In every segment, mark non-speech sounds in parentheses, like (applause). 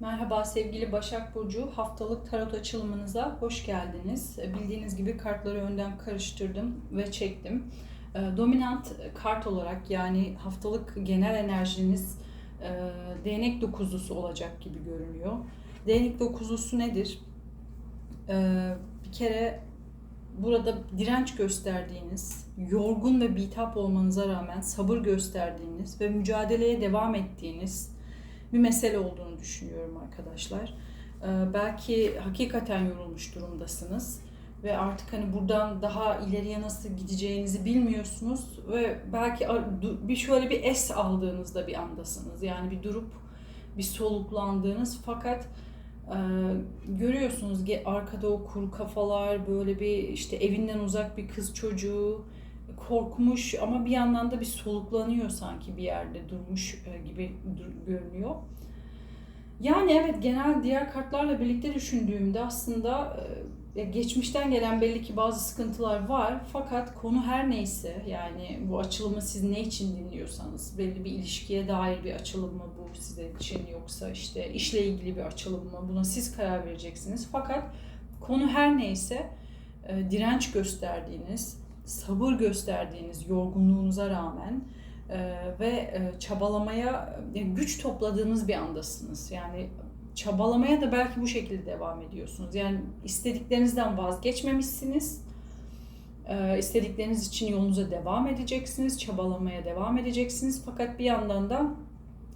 Merhaba sevgili Başak Burcu. Haftalık tarot açılımınıza hoş geldiniz. Bildiğiniz gibi kartları önden karıştırdım ve çektim. Ee, Dominant kart olarak yani haftalık genel enerjiniz e, değnek dokuzlusu olacak gibi görünüyor. Değnek dokuzlusu nedir? Ee, Bir kere burada direnç gösterdiğiniz, yorgun ve bitap olmanıza rağmen sabır gösterdiğiniz ve mücadeleye devam ettiğiniz bir mesele olduğunu düşünüyorum arkadaşlar. Ee, belki hakikaten yorulmuş durumdasınız ve artık hani buradan daha ileriye nasıl gideceğinizi bilmiyorsunuz ve belki bir şöyle bir es aldığınızda bir andasınız. Yani bir durup bir soluklandığınız fakat e, görüyorsunuz arkada o kuru kafalar böyle bir işte evinden uzak bir kız çocuğu korkmuş ama bir yandan da bir soluklanıyor sanki bir yerde durmuş e, gibi görünüyor. Yani evet genel diğer kartlarla birlikte düşündüğümde aslında e, geçmişten gelen belli ki bazı sıkıntılar var. Fakat konu her neyse yani bu açılımı siz ne için dinliyorsanız belli bir ilişkiye dair bir açılım mı bu size için yoksa işte işle ilgili bir açılım mı buna siz karar vereceksiniz. Fakat konu her neyse e, direnç gösterdiğiniz, sabır gösterdiğiniz yorgunluğunuza rağmen e, ve e, çabalamaya e, güç topladığınız bir andasınız. Yani çabalamaya da belki bu şekilde devam ediyorsunuz. Yani istediklerinizden vazgeçmemişsiniz. E, istedikleriniz için yolunuza devam edeceksiniz, çabalamaya devam edeceksiniz. Fakat bir yandan da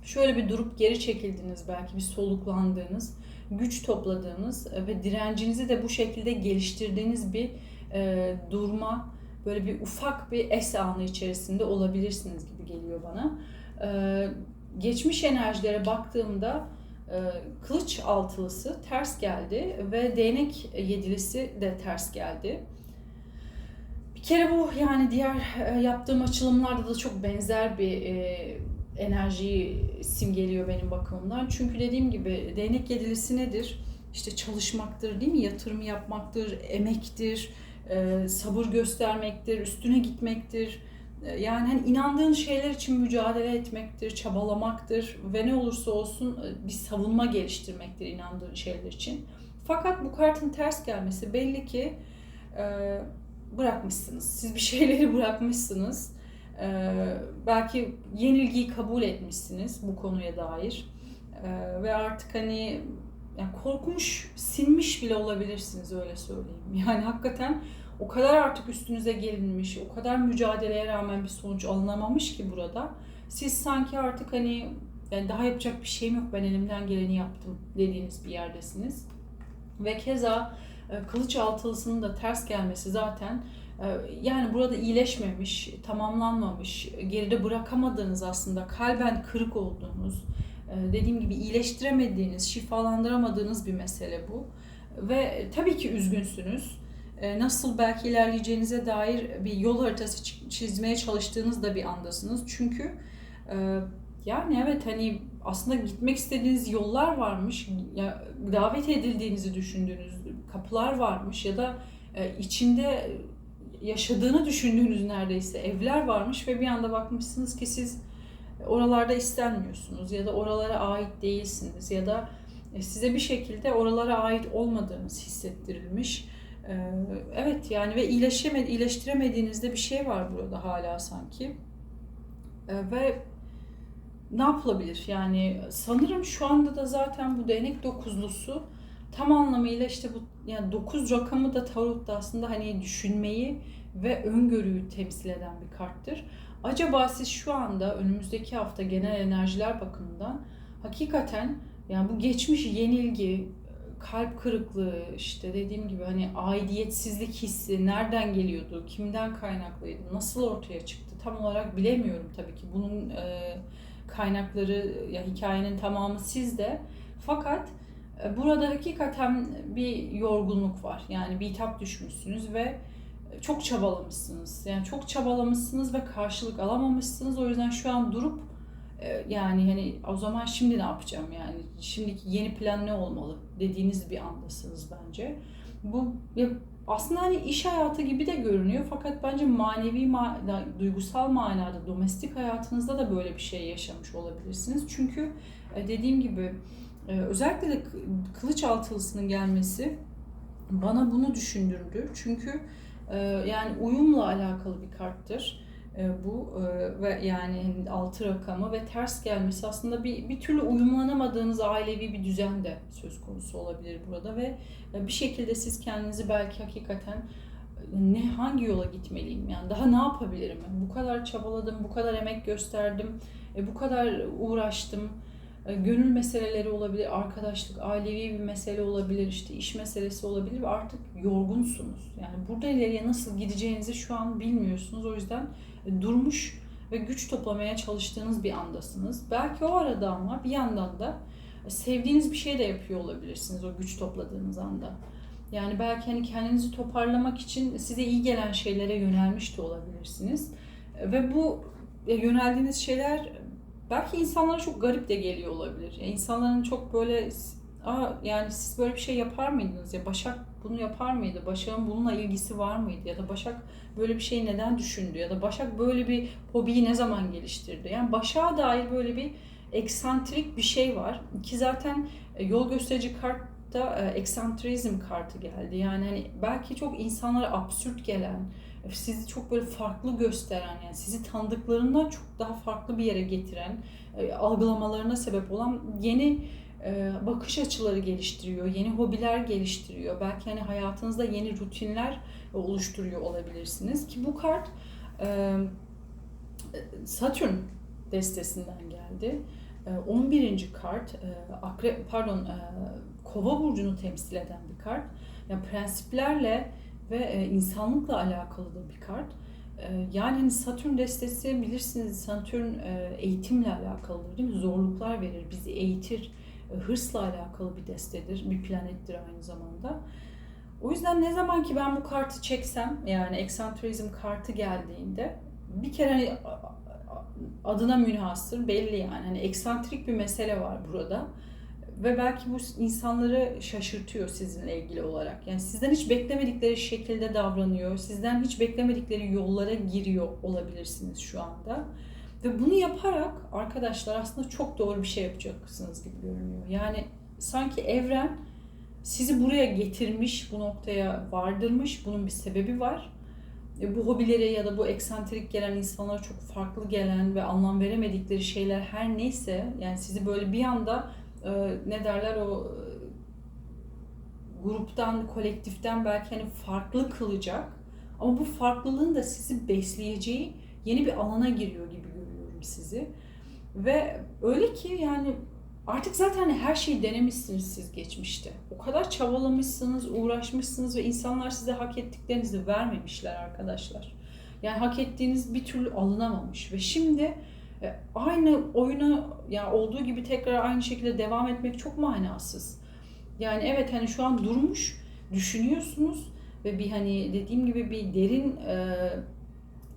şöyle bir durup geri çekildiniz, belki bir soluklandığınız, güç topladığınız ve direncinizi de bu şekilde geliştirdiğiniz bir e, durma, böyle bir ufak bir es anı içerisinde olabilirsiniz gibi geliyor bana. Ee, geçmiş enerjilere baktığımda e, kılıç altılısı ters geldi ve değnek yedilisi de ters geldi. Bir kere bu yani diğer e, yaptığım açılımlarda da çok benzer bir e, enerjiyi simgeliyor benim bakımımdan. Çünkü dediğim gibi değnek yedilisi nedir? İşte çalışmaktır değil mi? Yatırım yapmaktır, emektir, e, sabır göstermektir, üstüne gitmektir. E, yani hani inandığın şeyler için mücadele etmektir, çabalamaktır ve ne olursa olsun e, bir savunma geliştirmektir inandığın şeyler için. Fakat bu kartın ters gelmesi belli ki e, bırakmışsınız. Siz bir (laughs) şeyleri bırakmışsınız. E, belki yenilgiyi kabul etmişsiniz bu konuya dair. E, ve artık hani yani korkmuş, sinmiş bile olabilirsiniz öyle söyleyeyim. (laughs) Yani hakikaten o kadar artık üstünüze gelinmiş, o kadar mücadeleye rağmen bir sonuç alınamamış ki burada. Siz sanki artık hani yani daha yapacak bir şeyim yok ben elimden geleni yaptım dediğiniz bir yerdesiniz. Ve keza e, kılıç altılısının da ters gelmesi zaten e, yani burada iyileşmemiş, tamamlanmamış, geride bırakamadığınız aslında kalben kırık olduğunuz, dediğim gibi iyileştiremediğiniz, şifalandıramadığınız bir mesele bu. Ve tabii ki üzgünsünüz. Ee, nasıl belki ilerleyeceğinize dair bir yol haritası çizmeye çalıştığınız da bir andasınız. Çünkü e, yani evet hani aslında gitmek istediğiniz yollar varmış. Ya davet edildiğinizi düşündüğünüz kapılar varmış ya da e, içinde yaşadığını düşündüğünüz neredeyse evler varmış ve bir anda bakmışsınız ki siz oralarda istenmiyorsunuz ya da oralara ait değilsiniz ya da e, size bir şekilde oralara ait olmadığınız hissettirilmiş. E, evet yani ve iyileşemedi, iyileştiremediğinizde bir şey var burada hala sanki. E, ve ne yapılabilir? Yani sanırım şu anda da zaten bu değnek dokuzlusu tam anlamıyla işte bu yani dokuz rakamı da tarotta aslında hani düşünmeyi ve öngörüyü temsil eden bir karttır. Acaba siz şu anda önümüzdeki hafta genel enerjiler bakımından hakikaten yani bu geçmiş yenilgi, kalp kırıklığı, işte dediğim gibi hani aidiyetsizlik hissi nereden geliyordu, kimden kaynaklıydı, nasıl ortaya çıktı tam olarak bilemiyorum tabii ki. Bunun e, kaynakları ya hikayenin tamamı sizde. Fakat e, burada hakikaten bir yorgunluk var. Yani bir tap düşmüşsünüz ve çok çabalamışsınız. Yani çok çabalamışsınız ve karşılık alamamışsınız. O yüzden şu an durup e, yani hani o zaman şimdi ne yapacağım yani şimdiki yeni plan ne olmalı dediğiniz bir andasınız bence. Bu aslında hani iş hayatı gibi de görünüyor fakat bence manevi ma duygusal manada domestik hayatınızda da böyle bir şey yaşamış olabilirsiniz. Çünkü e, dediğim gibi Ee, özellikle de kılıç altılısının gelmesi bana bunu düşündürdü. Çünkü e, yani uyumla alakalı bir karttır. E, bu e, ve yani altı rakamı ve ters gelmesi aslında bir bir türlü uyumlanamadığınız ailevi bir düzen de söz konusu olabilir burada ve bir şekilde siz kendinizi belki hakikaten ne hangi yola gitmeliyim? Yani daha ne yapabilirim? Bu kadar çabaladım bu kadar emek gösterdim bu kadar uğraştım. e, gönül meseleleri olabilir, arkadaşlık, ailevi bir mesele olabilir, işte iş meselesi olabilir ve artık yorgunsunuz. Yani burada ileriye nasıl gideceğinizi şu an bilmiyorsunuz. O yüzden e, durmuş ve güç toplamaya çalıştığınız bir andasınız. Belki o arada ama bir yandan da e, sevdiğiniz bir şey de yapıyor olabilirsiniz o güç topladığınız anda. Yani belki hani kendinizi toparlamak için size iyi gelen şeylere yönelmiş de olabilirsiniz. Ve bu yöneldiğiniz şeyler belki insanlara çok garip de geliyor olabilir. Yani insanların çok böyle Aa, yani siz böyle bir şey yapar mıydınız ya Başak bunu yapar mıydı? Başak'ın bununla ilgisi var mıydı? Ya da Başak böyle bir şey neden düşündü? Ya da Başak böyle bir hobiyi ne zaman geliştirdi? Yani Başak'a dair böyle bir eksantrik bir şey var. Ki zaten e, yol gösterici kartta e, eksantrizm kartı geldi. Yani hani belki çok insanlara absürt gelen, sizi çok böyle farklı gösteren yani sizi tanıdıklarından çok daha farklı bir yere getiren e, algılamalarına sebep olan yeni e, bakış açıları geliştiriyor, yeni hobiler geliştiriyor. Belki hani hayatınızda yeni rutinler oluşturuyor olabilirsiniz ki bu kart e, Satürn destesinden geldi. 11. kart akre pardon Kova burcunu temsil eden bir kart. Yani prensiplerle ve e, insanlıkla alakalı da bir kart. E, yani hani Satürn destesi bilirsiniz Satürn e, eğitimle alakalıdır değil mi? Zorluklar verir, bizi eğitir, hırsla alakalı bir destedir, bir planettir aynı zamanda. O yüzden ne zaman ki ben bu kartı çeksem yani eksantrizm kartı geldiğinde bir kere hani adına münhasır belli yani. Hani eksantrik bir mesele var burada ve belki bu insanları şaşırtıyor sizinle ilgili olarak. Yani sizden hiç beklemedikleri şekilde davranıyor. Sizden hiç beklemedikleri yollara giriyor olabilirsiniz şu anda. Ve bunu yaparak arkadaşlar aslında çok doğru bir şey yapacaksınız gibi görünüyor. Yani sanki evren sizi buraya getirmiş, bu noktaya vardırmış. Bunun bir sebebi var. E, bu hobilere ya da bu eksantrik gelen insanlara çok farklı gelen ve anlam veremedikleri şeyler her neyse yani sizi böyle bir anda e, ne derler o e, gruptan, kolektiften belki hani farklı kılacak. Ama bu farklılığın da sizi besleyeceği yeni bir alana giriyor gibi görüyorum sizi. Ve öyle ki yani artık zaten her şeyi denemişsiniz siz geçmişte. O kadar çabalamışsınız, uğraşmışsınız ve insanlar size hak ettiklerinizi vermemişler arkadaşlar. Yani hak ettiğiniz bir türlü alınamamış ve şimdi aynı oyuna yani olduğu gibi tekrar aynı şekilde devam etmek çok manasız. Yani evet hani şu an durmuş, düşünüyorsunuz ve bir hani dediğim gibi bir derin e,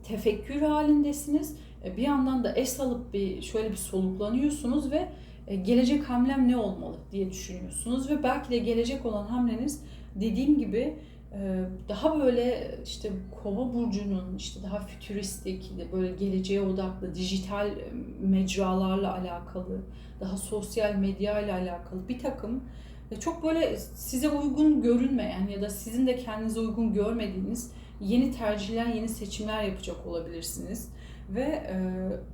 tefekkür halindesiniz. E, bir yandan da es alıp bir şöyle bir soluklanıyorsunuz ve e, gelecek hamlem ne olmalı diye düşünüyorsunuz ve belki de gelecek olan hamleniz dediğim gibi daha böyle işte kova burcunun işte daha fütüristik, böyle geleceğe odaklı, dijital e, mecralarla alakalı, daha sosyal medya ile alakalı bir takım çok böyle size uygun görünmeyen ya da sizin de kendinize uygun görmediğiniz yeni tercihler, yeni seçimler yapacak olabilirsiniz ve e,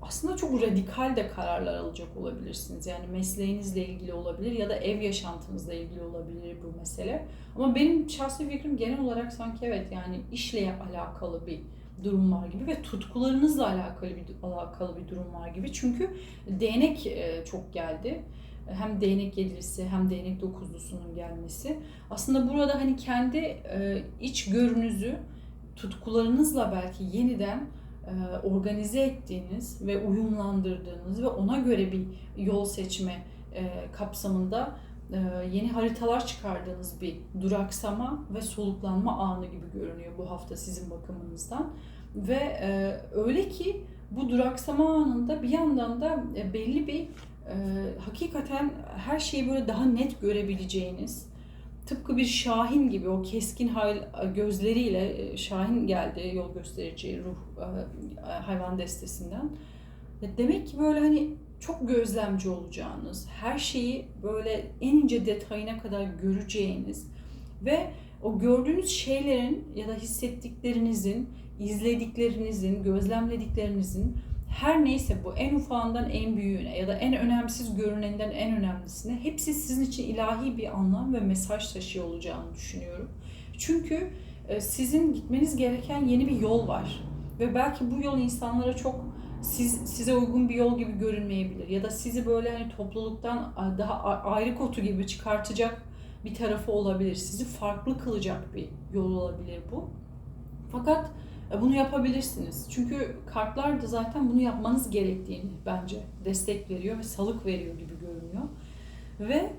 aslında çok radikal de kararlar alacak olabilirsiniz. Yani mesleğinizle ilgili olabilir ya da ev yaşantınızla ilgili olabilir bu mesele. Ama benim şahsi fikrim genel olarak sanki evet yani işle alakalı bir durum var gibi ve tutkularınızla alakalı bir alakalı bir durum var gibi. Çünkü değnek e, çok geldi. Hem değnek yedilisi hem değnek dokuzlusunun gelmesi. Aslında burada hani kendi e, iç görünüzü tutkularınızla belki yeniden organize ettiğiniz ve uyumlandırdığınız ve ona göre bir yol seçme e, kapsamında e, yeni haritalar çıkardığınız bir duraksama ve soluklanma anı gibi görünüyor bu hafta sizin bakımınızdan. Ve öyle ki bu duraksama anında bir yandan da belli bir hakikaten her şeyi böyle daha net görebileceğiniz, tıpkı bir şahin gibi o keskin gözleriyle e, şahin geldi yol gösterici ruh e, hayvan destesinden. Demek ki böyle hani çok gözlemci olacağınız, her şeyi böyle en ince detayına kadar göreceğiniz ve o gördüğünüz şeylerin ya da hissettiklerinizin, izlediklerinizin, gözlemlediklerinizin her neyse bu en ufağından en büyüğüne ya da en önemsiz görünenden en önemlisine hepsi sizin için ilahi bir anlam ve mesaj taşıyor olacağını düşünüyorum. Çünkü e, sizin gitmeniz gereken yeni bir yol var ve belki bu yol insanlara çok siz, size uygun bir yol gibi görünmeyebilir ya da sizi böyle hani topluluktan daha ayrı kotu gibi çıkartacak bir tarafı olabilir. Sizi farklı kılacak bir yol olabilir bu. Fakat bunu yapabilirsiniz. Çünkü kartlar da zaten bunu yapmanız gerektiğini bence destek veriyor ve salık veriyor gibi görünüyor. Ve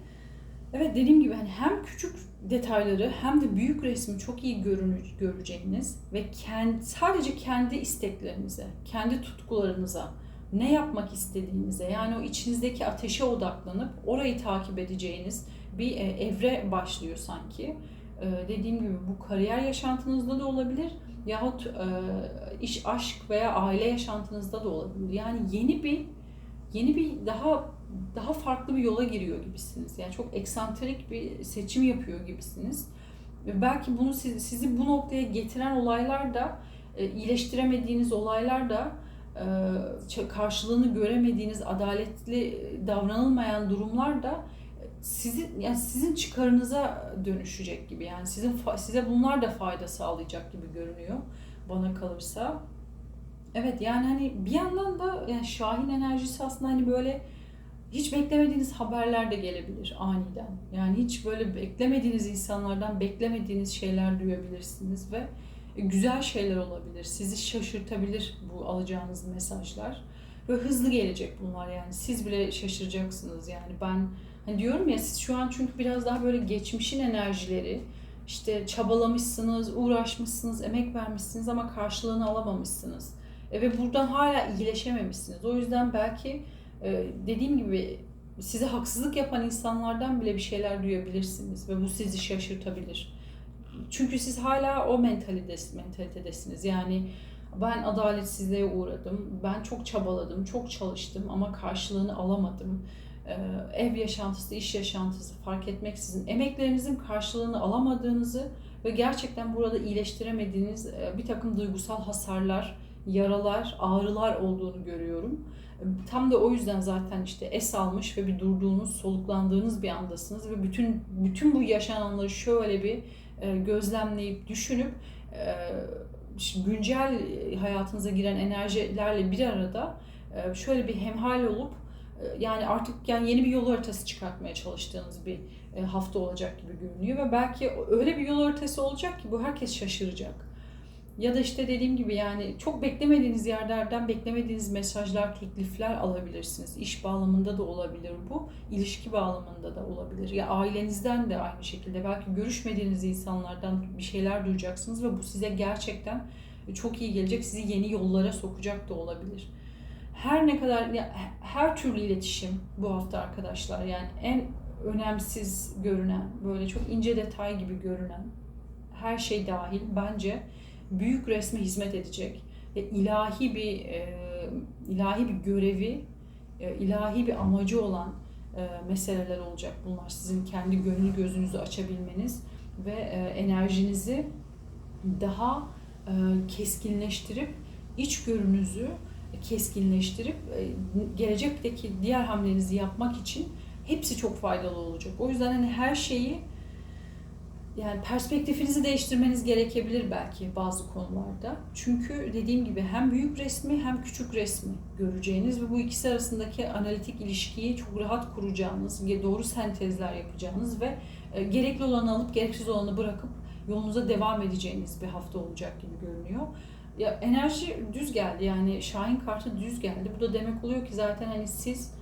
evet dediğim gibi hani hem küçük detayları hem de büyük resmi çok iyi görünür, göreceğiniz ve kendi, sadece kendi isteklerinize, kendi tutkularınıza, ne yapmak istediğinize yani o içinizdeki ateşe odaklanıp orayı takip edeceğiniz bir e, evre başlıyor sanki. E, dediğim gibi bu kariyer yaşantınızda da olabilir yahut e, iş, aşk veya aile yaşantınızda da olabilir. Yani yeni bir yeni bir daha daha farklı bir yola giriyor gibisiniz. Yani çok eksantrik bir seçim yapıyor gibisiniz. Belki bunu sizi, sizi bu noktaya getiren olaylar da e, iyileştiremediğiniz olaylar da e, karşılığını göremediğiniz adaletli davranılmayan durumlar da sizin yani sizin çıkarınıza dönüşecek gibi. Yani sizin size bunlar da fayda sağlayacak gibi görünüyor bana kalırsa. Evet yani hani bir yandan da yani Şahin enerjisi aslında hani böyle hiç beklemediğiniz haberler de gelebilir aniden. Yani hiç böyle beklemediğiniz insanlardan beklemediğiniz şeyler duyabilirsiniz ve güzel şeyler olabilir. Sizi şaşırtabilir bu alacağınız mesajlar. Ve hızlı gelecek bunlar yani. Siz bile şaşıracaksınız yani. Ben hani diyorum ya siz şu an çünkü biraz daha böyle geçmişin enerjileri işte çabalamışsınız, uğraşmışsınız, emek vermişsiniz ama karşılığını alamamışsınız. E, ve buradan hala iyileşememişsiniz. O yüzden belki e, dediğim gibi size haksızlık yapan insanlardan bile bir şeyler duyabilirsiniz ve bu sizi şaşırtabilir. Çünkü siz hala o mentalitedesiniz. Yani ben adaletsizliğe uğradım, ben çok çabaladım, çok çalıştım ama karşılığını alamadım. Ee, ev yaşantısı, iş yaşantısı fark etmeksizin emeklerinizin karşılığını alamadığınızı ve gerçekten burada iyileştiremediğiniz e, bir takım duygusal hasarlar, yaralar, ağrılar olduğunu görüyorum. Tam da o yüzden zaten işte es almış ve bir durduğunuz, soluklandığınız bir andasınız ve bütün bütün bu yaşananları şöyle bir e, gözlemleyip düşünüp e, güncel hayatınıza giren enerjilerle bir arada e, şöyle bir hemhal olup yani artık yani yeni bir yol haritası çıkartmaya çalıştığınız bir hafta olacak gibi görünüyor ve belki öyle bir yol haritası olacak ki bu herkes şaşıracak. Ya da işte dediğim gibi yani çok beklemediğiniz yerlerden beklemediğiniz mesajlar, teklifler alabilirsiniz. İş bağlamında da olabilir bu, ilişki bağlamında da olabilir. Ya ailenizden de aynı şekilde belki görüşmediğiniz insanlardan bir şeyler duyacaksınız ve bu size gerçekten çok iyi gelecek, sizi yeni yollara sokacak da olabilir. Her ne kadar her türlü iletişim bu hafta arkadaşlar yani en önemsiz görünen, böyle çok ince detay gibi görünen her şey dahil bence büyük resme hizmet edecek ve ilahi bir e, ilahi bir görevi, e, ilahi bir amacı olan e, meseleler olacak bunlar. Sizin kendi gönül gözünüzü açabilmeniz ve e, enerjinizi daha e, keskinleştirip iç görünüzü keskinleştirip e, gelecekteki diğer hamlenizi yapmak için hepsi çok faydalı olacak. O yüzden hani her şeyi yani perspektifinizi değiştirmeniz gerekebilir belki bazı konularda. Çünkü dediğim gibi hem büyük resmi hem küçük resmi göreceğiniz ve bu ikisi arasındaki analitik ilişkiyi çok rahat kuracağınız, doğru sentezler yapacağınız ve e, gerekli olanı alıp gereksiz olanı bırakıp yolunuza devam edeceğiniz bir hafta olacak gibi görünüyor. Ya enerji düz geldi yani Şahin kartı düz geldi. Bu da demek oluyor ki zaten hani siz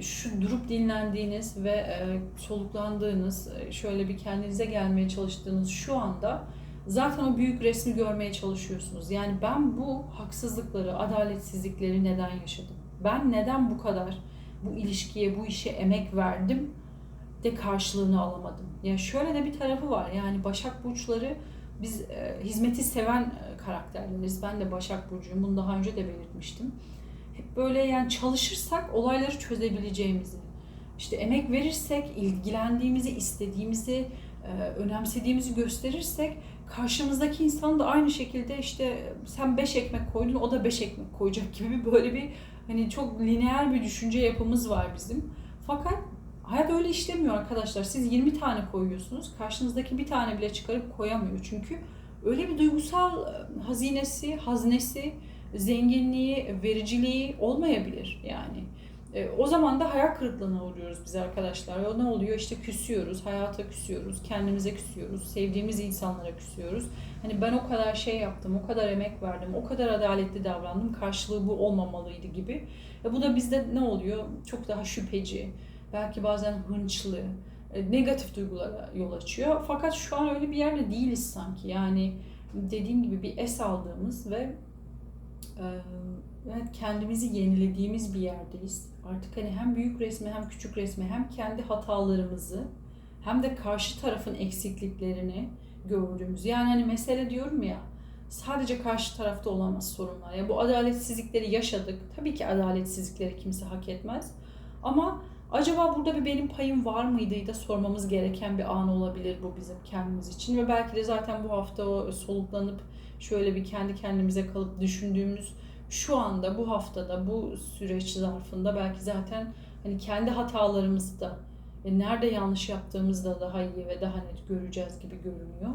şu durup dinlendiğiniz ve e, soluklandığınız, e, şöyle bir kendinize gelmeye çalıştığınız şu anda zaten o büyük resmi görmeye çalışıyorsunuz. Yani ben bu haksızlıkları, adaletsizlikleri neden yaşadım? Ben neden bu kadar bu ilişkiye, bu işe emek verdim de karşılığını alamadım? Yani şöyle de bir tarafı var. Yani Başak Burçları biz e, hizmeti seven e, karakterleriz. Ben de Başak Burcu'yum. Bunu daha önce de belirtmiştim hep böyle yani çalışırsak olayları çözebileceğimizi, işte emek verirsek, ilgilendiğimizi, istediğimizi, e, önemsediğimizi gösterirsek karşımızdaki insan da aynı şekilde işte sen 5 ekmek koydun o da 5 ekmek koyacak gibi böyle bir hani çok lineer bir düşünce yapımız var bizim. Fakat hayat öyle işlemiyor arkadaşlar. Siz 20 tane koyuyorsunuz. Karşınızdaki bir tane bile çıkarıp koyamıyor. Çünkü öyle bir duygusal e, hazinesi, haznesi, zenginliği, vericiliği olmayabilir yani. E, o zaman da hayal kırıklığına uğruyoruz biz arkadaşlar. O ne oluyor? İşte küsüyoruz, hayata küsüyoruz, kendimize küsüyoruz, sevdiğimiz insanlara küsüyoruz. Hani ben o kadar şey yaptım, o kadar emek verdim, o kadar adaletli davrandım, karşılığı bu olmamalıydı gibi. E, bu da bizde ne oluyor? Çok daha şüpheci, belki bazen hınçlı, e, negatif duygulara yol açıyor. Fakat şu an öyle bir yerde değiliz sanki. Yani dediğim gibi bir es aldığımız ve e, evet kendimizi yenilediğimiz bir yerdeyiz. Artık hani hem büyük resmi hem küçük resmi hem kendi hatalarımızı hem de karşı tarafın eksikliklerini gördüğümüz. Yani hani mesele diyorum ya sadece karşı tarafta olamaz sorunlar. Yani bu adaletsizlikleri yaşadık. Tabii ki adaletsizlikleri kimse hak etmez. Ama acaba burada bir benim payım var mıydı da sormamız gereken bir an olabilir bu bizim kendimiz için. Ve belki de zaten bu hafta soluklanıp şöyle bir kendi kendimize kalıp düşündüğümüz şu anda bu haftada bu süreç zarfında belki zaten hani kendi hatalarımızı da e, nerede yanlış yaptığımızda daha iyi ve daha net göreceğiz gibi görünüyor.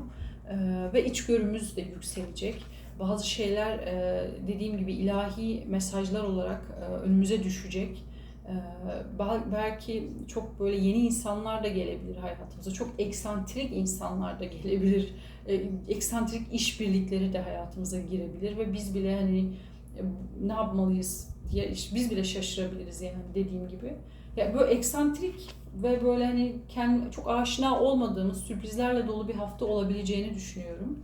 E, ve içgörümüz de yükselecek. Bazı şeyler e, dediğim gibi ilahi mesajlar olarak e, önümüze düşecek. E, belki çok böyle yeni insanlar da gelebilir hayatımıza. Çok eksantrik insanlar da gelebilir. E, eksantrik işbirlikleri de hayatımıza girebilir ve biz bile hani e, ne yapmalıyız diye biz bile şaşırabiliriz yani dediğim gibi. Ya böyle eksantrik ve böyle hani kendi çok aşina olmadığımız sürprizlerle dolu bir hafta olabileceğini düşünüyorum.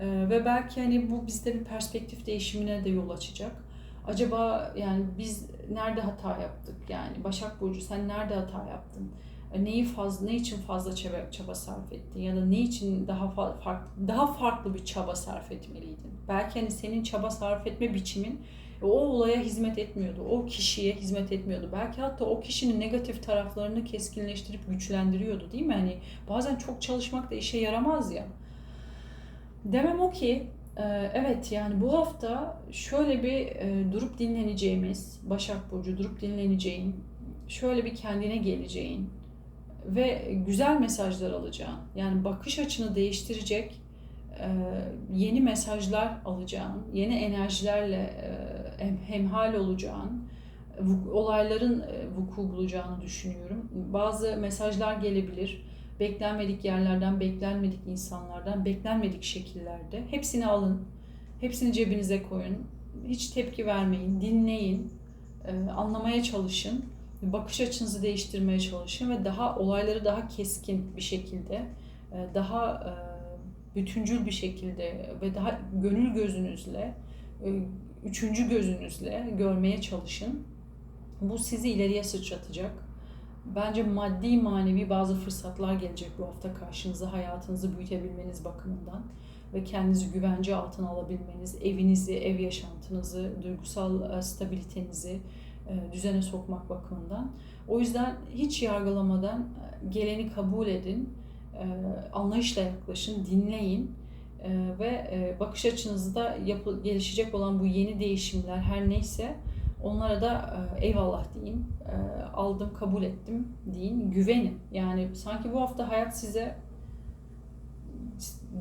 Ee, ve belki hani bu bizde bir perspektif değişimine de yol açacak. Acaba yani biz nerede hata yaptık? Yani Başak Burcu sen nerede hata yaptın? E, neyi fazla ne için fazla çaba, çaba sarf ettin ya da ne için daha farklı daha farklı bir çaba sarf etmeliydin? Belki hani senin çaba sarf etme biçimin o olaya hizmet etmiyordu. O kişiye hizmet etmiyordu. Belki hatta o kişinin negatif taraflarını keskinleştirip güçlendiriyordu değil mi? Hani bazen çok çalışmak da işe yaramaz ya. Demem o ki e, evet yani bu hafta şöyle bir e, durup dinleneceğimiz, Başak Burcu durup dinleneceğin, şöyle bir kendine geleceğin, ve güzel mesajlar alacağın, yani bakış açını değiştirecek e, yeni mesajlar alacağın, yeni enerjilerle e, hemhal olacağın, olayların vuku bulacağını düşünüyorum. Bazı mesajlar gelebilir. Beklenmedik yerlerden, beklenmedik insanlardan, beklenmedik şekillerde. Hepsini alın. Hepsini cebinize koyun. Hiç tepki vermeyin, dinleyin, anlamaya çalışın bakış açınızı değiştirmeye çalışın ve daha olayları daha keskin bir şekilde, e, daha e, bütüncül bir şekilde ve daha gönül gözünüzle, e, üçüncü gözünüzle görmeye çalışın. Bu sizi ileriye sıçratacak. Bence maddi manevi bazı fırsatlar gelecek bu hafta karşınıza hayatınızı büyütebilmeniz bakımından ve kendinizi güvence altına alabilmeniz, evinizi, ev yaşantınızı, duygusal stabilitenizi, e, düzene sokmak bakımından. O yüzden hiç yargılamadan e, geleni kabul edin, e, anlayışla yaklaşın, dinleyin ve bakış açınızda yapı, gelişecek olan bu yeni değişimler her neyse onlara da eyvallah deyin, aldım, kabul ettim deyin, güvenin. Yani sanki bu hafta hayat size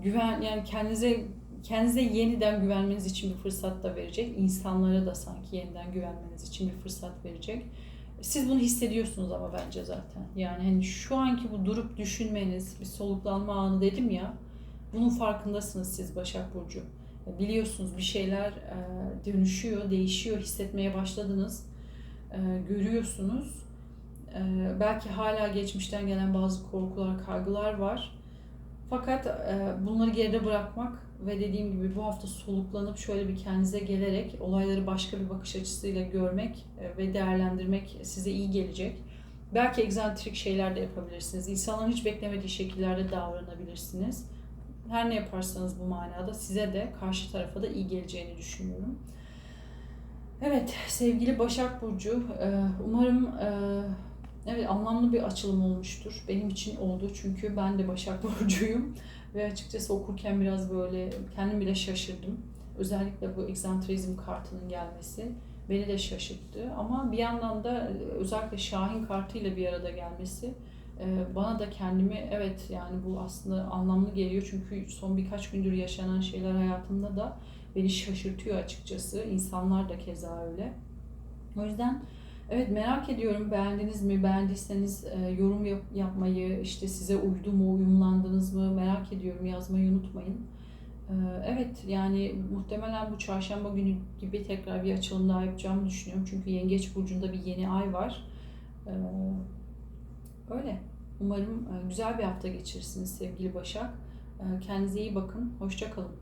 güven yani kendinize kendinize yeniden güvenmeniz için bir fırsat da verecek. İnsanlara da sanki yeniden güvenmeniz için bir fırsat verecek. Siz bunu hissediyorsunuz ama bence zaten. Yani hani şu anki bu durup düşünmeniz, bir soluklanma anı dedim ya. Bunun farkındasınız siz Başak Burcu. Biliyorsunuz bir şeyler dönüşüyor, değişiyor, hissetmeye başladınız. Görüyorsunuz. Belki hala geçmişten gelen bazı korkular, kaygılar var. Fakat bunları geride bırakmak ve dediğim gibi bu hafta soluklanıp şöyle bir kendinize gelerek olayları başka bir bakış açısıyla görmek e, ve değerlendirmek size iyi gelecek. Belki egzantrik şeyler de yapabilirsiniz. İnsanların hiç beklemediği şekillerde davranabilirsiniz. Her ne yaparsanız bu manada size de karşı tarafa da iyi geleceğini düşünüyorum. Evet, sevgili Başak Burcu, e, umarım e, evet anlamlı bir açılım olmuştur. Benim için oldu çünkü ben de Başak (laughs) Burcu'yum ve açıkçası okurken biraz böyle kendim bile şaşırdım. Özellikle bu egzantrizm kartının gelmesi beni de şaşırttı. Ama bir yandan da e, özellikle Şahin kartıyla bir arada gelmesi bana da kendimi evet yani bu aslında anlamlı geliyor çünkü son birkaç gündür yaşanan şeyler hayatımda da beni şaşırtıyor açıkçası. İnsanlar da keza öyle. O yüzden evet merak ediyorum beğendiniz mi? Beğendiyseniz e, yorum yap- yapmayı, işte size uydu mu, uyumlandınız mı merak ediyorum. Yazmayı unutmayın. E, evet yani muhtemelen bu çarşamba günü gibi tekrar bir açılım daha yapacağımı düşünüyorum. Çünkü Yengeç Burcu'nda bir yeni ay var. Öyle. Umarım e, güzel bir hafta geçirirsiniz sevgili Başak. E, kendinize iyi bakın. Hoşça kalın.